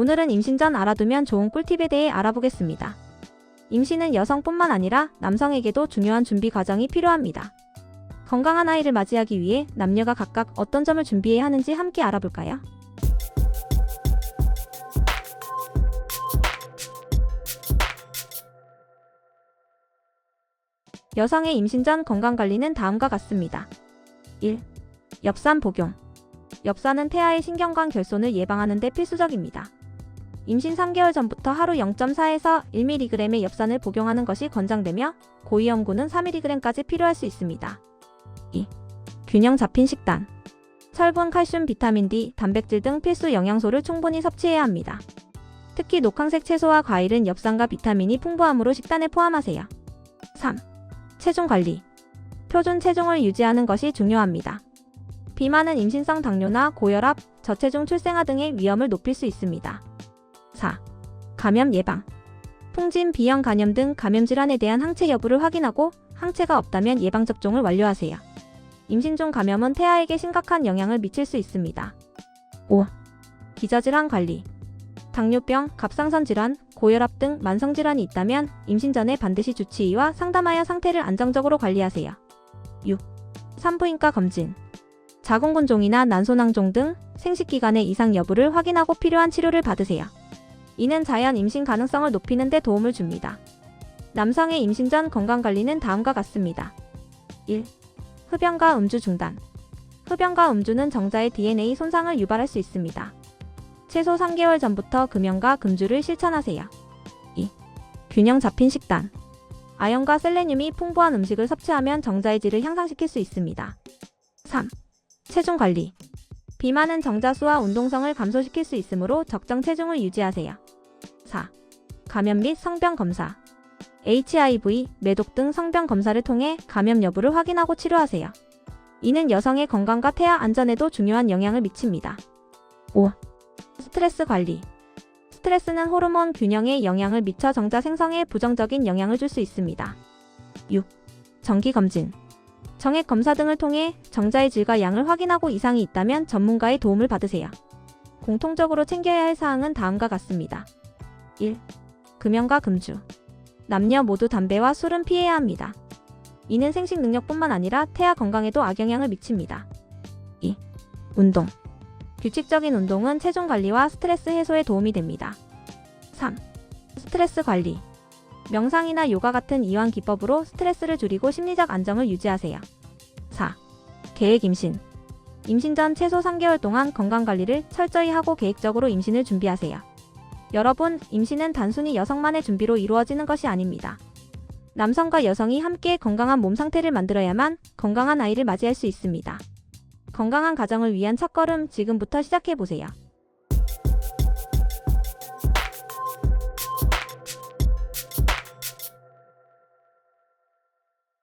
오늘은 임신 전 알아두면 좋은 꿀팁에 대해 알아보겠습니다. 임신은 여성뿐만 아니라 남성에게도 중요한 준비 과정이 필요합니다. 건강한 아이를 맞이하기 위해 남녀가 각각 어떤 점을 준비해야 하는지 함께 알아볼까요? 여성의 임신 전 건강 관리는 다음과 같습니다. 1. 엽산 복용. 엽산은 태아의 신경관 결손을 예방하는 데 필수적입니다. 임신 3개월 전부터 하루 0.4에서 1mg의 엽산을 복용하는 것이 권장되며 고위험군은 3mg까지 필요할 수 있습니다. 2. 균형 잡힌 식단. 철분, 칼슘, 비타민 D, 단백질 등 필수 영양소를 충분히 섭취해야 합니다. 특히 녹황색 채소와 과일은 엽산과 비타민이 풍부하므로 식단에 포함하세요. 3. 체중 관리. 표준 체중을 유지하는 것이 중요합니다. 비만은 임신성 당뇨나 고혈압, 저체중 출생아 등의 위험을 높일 수 있습니다. 4. 감염 예방. 풍진, 비형 간염 등 감염 질환에 대한 항체 여부를 확인하고 항체가 없다면 예방 접종을 완료하세요. 임신 중 감염은 태아에게 심각한 영향을 미칠 수 있습니다. 5. 기저질환 관리. 당뇨병, 갑상선 질환, 고혈압 등 만성 질환이 있다면 임신 전에 반드시 주치의와 상담하여 상태를 안정적으로 관리하세요. 6. 산부인과 검진. 자궁근종이나 난소낭종 등 생식기관의 이상 여부를 확인하고 필요한 치료를 받으세요. 이는 자연 임신 가능성을 높이는 데 도움을 줍니다. 남성의 임신 전 건강 관리는 다음과 같습니다. 1. 흡연과 음주 중단. 흡연과 음주는 정자의 DNA 손상을 유발할 수 있습니다. 최소 3개월 전부터 금연과 금주를 실천하세요. 2. 균형 잡힌 식단. 아연과 셀레늄이 풍부한 음식을 섭취하면 정자의 질을 향상시킬 수 있습니다. 3. 체중 관리. 비만은 정자수와 운동성을 감소시킬 수 있으므로 적정 체중을 유지하세요. 4. 감염 및 성병 검사. HIV, 매독 등 성병 검사를 통해 감염 여부를 확인하고 치료하세요. 이는 여성의 건강과 태아 안전에도 중요한 영향을 미칩니다. 5. 스트레스 관리. 스트레스는 호르몬 균형에 영향을 미쳐 정자 생성에 부정적인 영향을 줄 수 있습니다. 6. 정기 검진. 정액 검사 등을 통해 정자의 질과 양을 확인하고 이상이 있다면 전문가의 도움을 받으세요. 공통적으로 챙겨야 할 사항은 다음과 같습니다. 1. 금연과 금주. 남녀 모두 담배와 술은 피해야 합니다. 이는 생식 능력뿐만 아니라 태아 건강에도 악영향을 미칩니다. 2. 운동. 규칙적인 운동은 체중 관리와 스트레스 해소에 도움이 됩니다. 3. 스트레스 관리. 명상이나 요가 같은 이완 기법으로 스트레스를 줄이고 심리적 안정을 유지하세요. 4. 계획 임신. 임신 전 최소 3개월 동안 건강 관리를 철저히 하고 계획적으로 임신을 준비하세요. 여러분, 임신은 단순히 여성만의 준비로 이루어지는 것이 아닙니다. 남성과 여성이 함께 건강한 몸 상태를 만들어야만 건강한 아이를 맞이할 수 있습니다. 건강한 가정을 위한 첫걸음 지금부터 시작해 보세요.